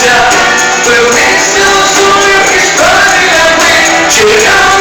нельзя Был между сумерки, что меня мы Чекал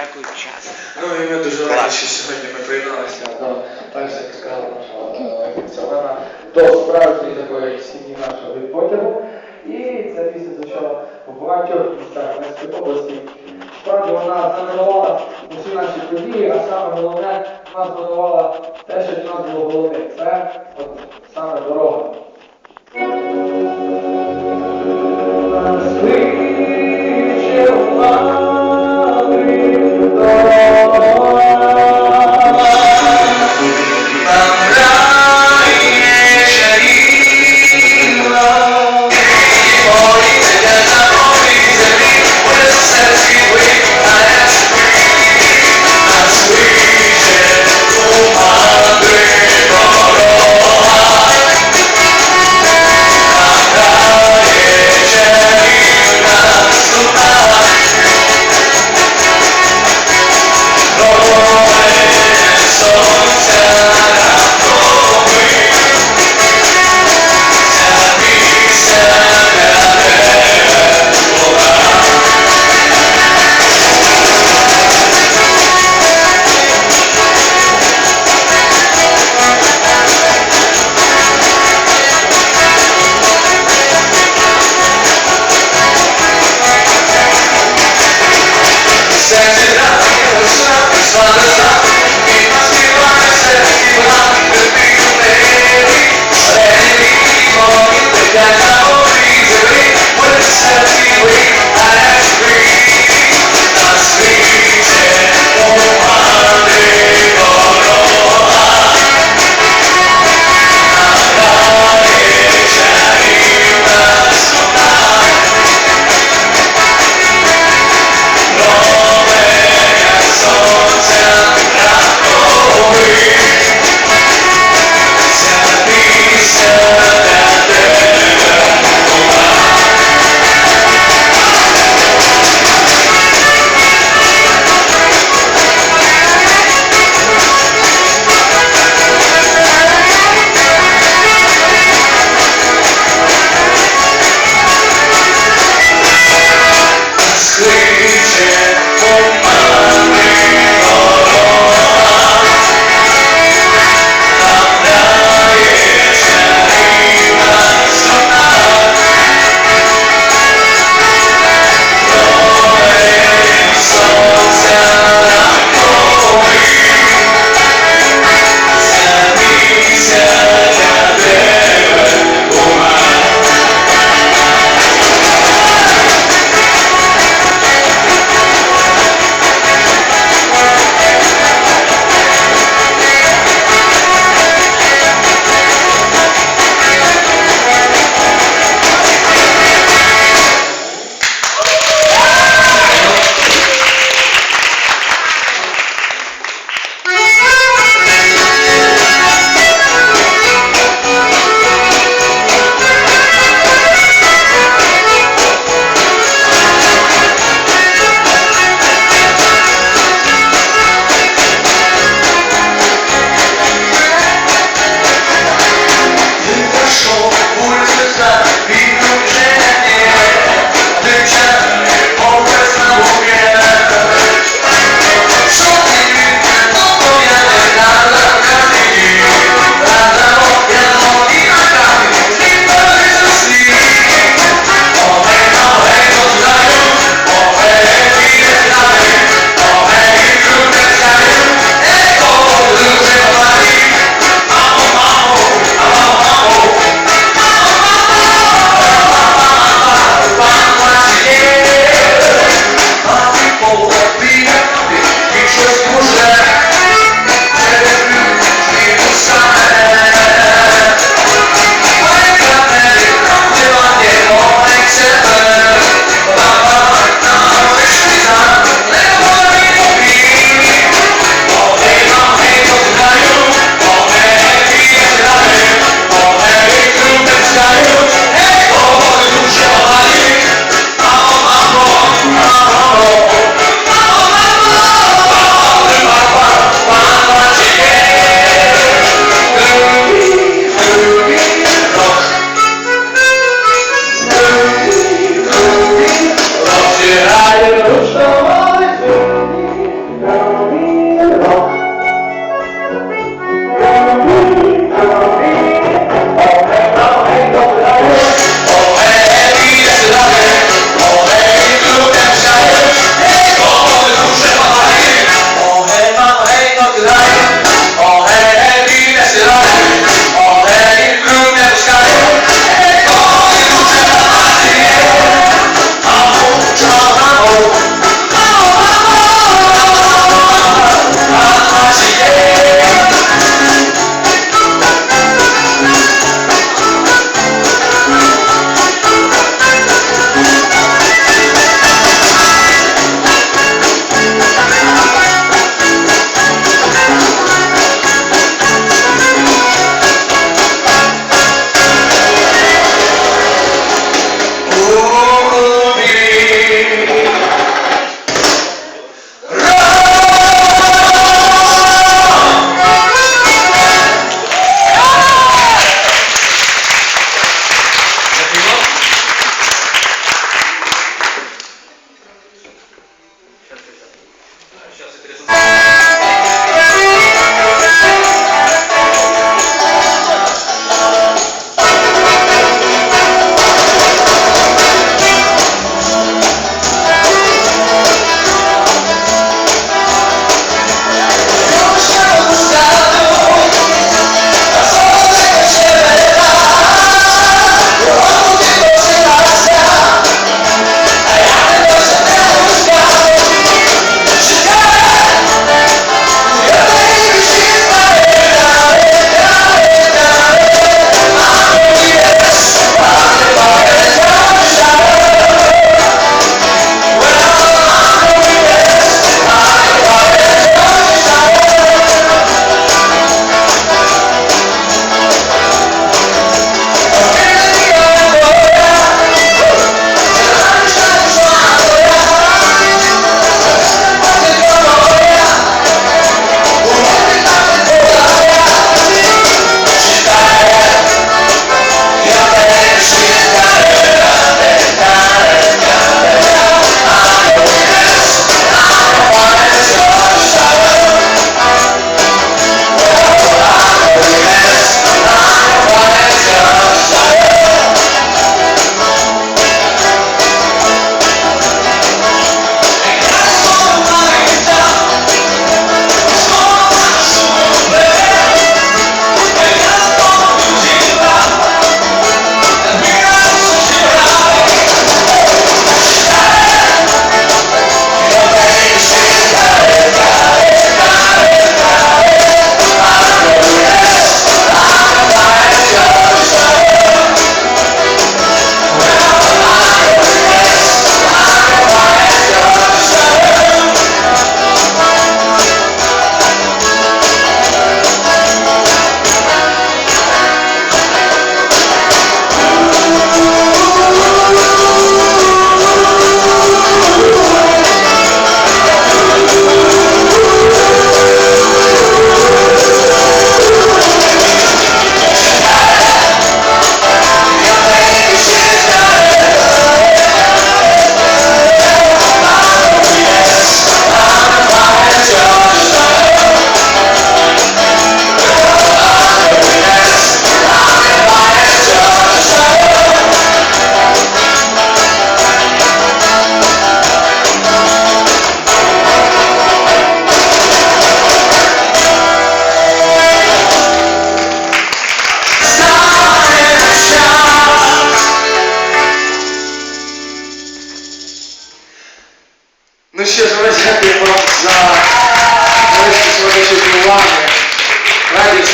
дякую, час. Ну і ми дуже раді, що сьогодні ми приєдналися до так сказала до справжньої такої сім'ї нашого відпочинку. І це після за що по багатьох містах Венської області. Справді вона замінувала усі наші події, а саме головне вона згадувала те, що для нас було головне. Це от, саме дорога. Свиче Там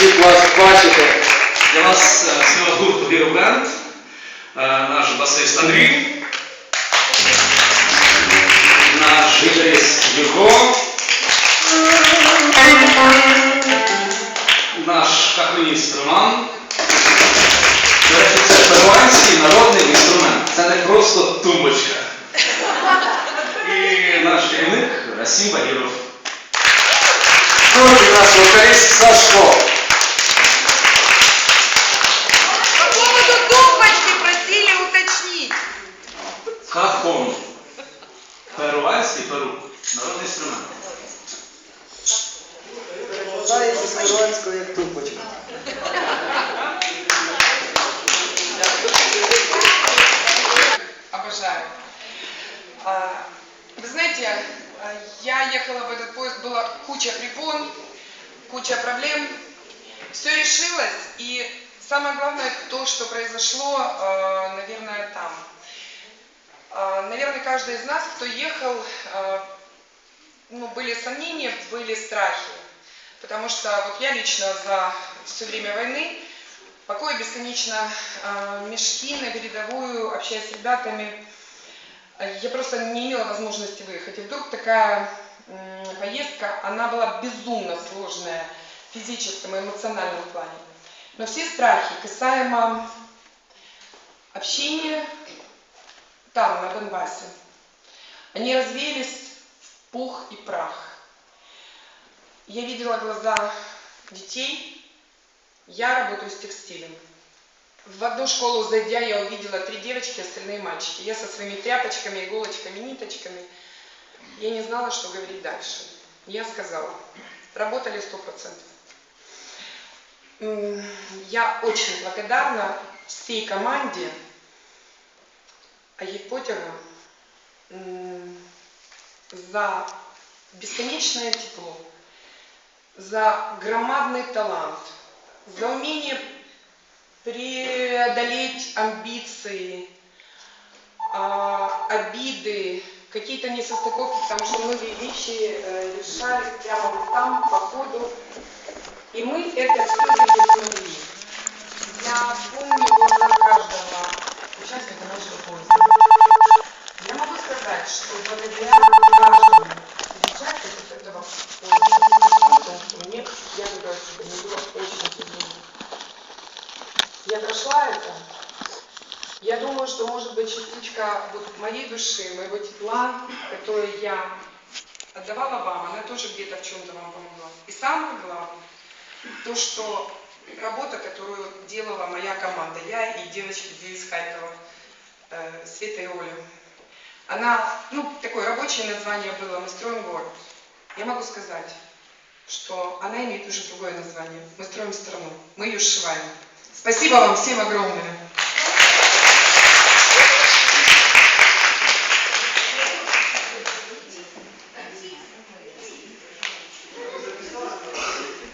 всіх вас бачити. Для вас е, співак гурту Hero Band, е, наш басист Андрій, наш гітарист Юго, наш кахоніст Роман. До речі, це перуанський народний інструмент. Це не просто тумбочка. І наш керівник Расім Багіров. Ну і наш вокаліст Сашко. Перуанський перу. Народний інструмент. Перекладається з перуанської як тупочка. Обожаю. А, Вы знаете, а, я ехала в этот поезд, была куча препон, куча проблем. Все решилось, и самое главное то, что произошло, а, наверное, там. А, Наверное, каждый из нас, кто ехал, а, ну, были сомнения, были страхи. Потому что вот я лично за все время войны пакую бесконечно э, мешки на передовую, общаясь с ребятами. Я просто не имела возможности выехать. И вдруг такая поездка, она была безумно сложная в физическом и эмоциональном плане. Но все страхи касаемо общения там, на Донбассе, они развеялись в пух и прах. Я видела глаза детей, я работаю с текстилем. В одну школу зайдя, я увидела три девочки, остальные мальчики. Я со своими тряпочками, иголочками, ниточками. Я не знала, что говорить дальше. Я сказала, работали сто процентов. Я очень благодарна всей команде Епотяга за бесконечное тепло, за громадный талант, за умение преодолеть амбиции, а, обиды, какие-то несостыковки, потому что многие вещи э, решались прямо вот там, по ходу. И мы это все смогли. Я помню глаза каждого участника нашего поезда. Я могу сказать, что благодаря каждому участнику этого что мне, я говорю, мне было очень тяжело. Я прошла это. Я думаю, что может быть частичка вот моей души, моего тепла, которое я отдавала вам, она тоже где-то в чем-то вам помогла. И самое главное, то, что работа, которую делала моя команда, я и девочки две из Харькова, э, Света и Оля, она, ну, такое рабочее название было «Мы строим город». Я могу сказать, что она имеет уже другое название. Мы строим страну, мы ее сшиваем. Спасибо вам всем огромное.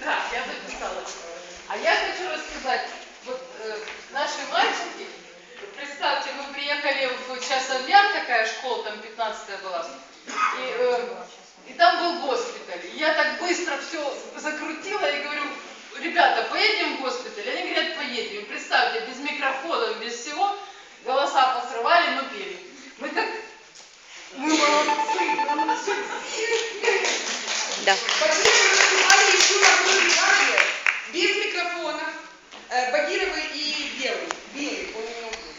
Да, я записала. А я хочу рассказать, вот э, наши мальчики, представьте, мы приехали в Часов Яр, такая школа, там 15 была, и, э, и там был госпиталь. И я так быстро все закрутила и говорю, ребята, поедем в госпиталь? Они говорят, поедем. Представьте, без микрофонов, без всего, голоса посрывали, но пели. Мы так, мы молодцы, мы молодцы. Багировы выступали еще в одной бригаде, без микрофонов. Э, Багировы и Белый. Белый, он не убил.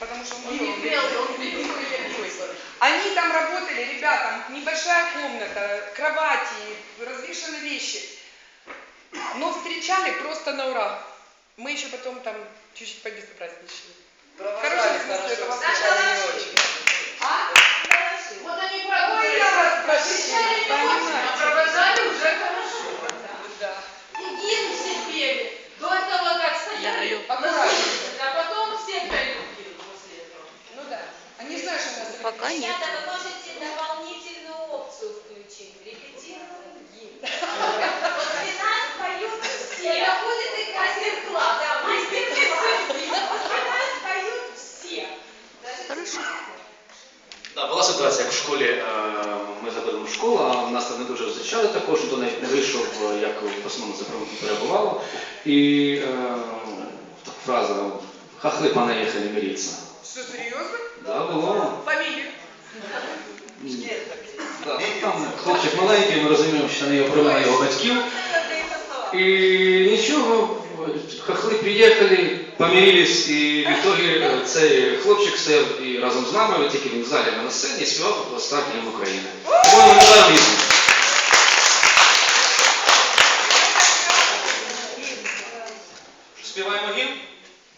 Потому что он Он не был белый, он белый, я белый. Они там работали, ребята, небольшая комната, кровати, развешаны вещи. Но встречали просто на ура. Мы еще потом там чуть-чуть побезобразничали. В хорошем смысле этого слова. А? Вот они Ой, правда. я вас очень, а провожали уже хорошо. Да. И гимн все пели. До этого как стояли, Аккуратно. а потом все пели после этого. Ну да. Они знают, что у нас Пока нет. Ребята, вы можете як в основному за перебувало. И э, фраза «хохлы понаехали мириться». Что, серьезно? Да, було. Фамилия? Да, там хлопчик маленький, ми розуміємо, що на його провели його батьків. І нічого, хохли приїхали, помирились, і в ітогі е, цей хлопчик стояв і разом з нами, тільки він в залі на сцені співав останнім України. Тому ми вітаємо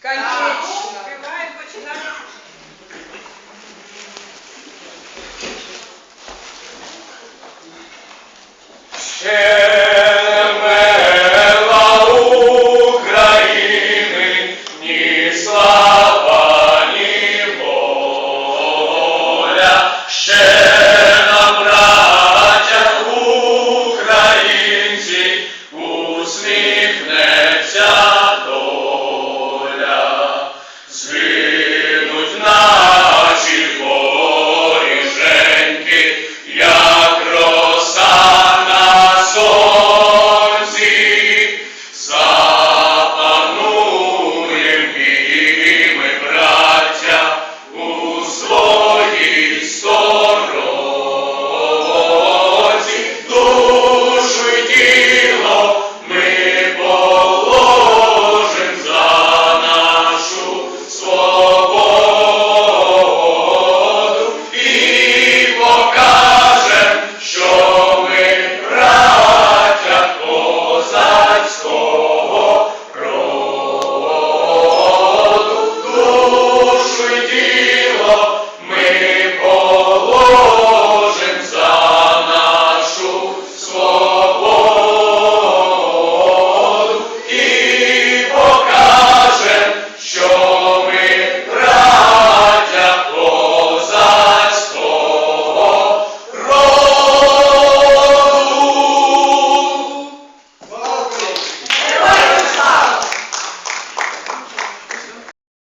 Конечно. Співаємо, починаємо. Ще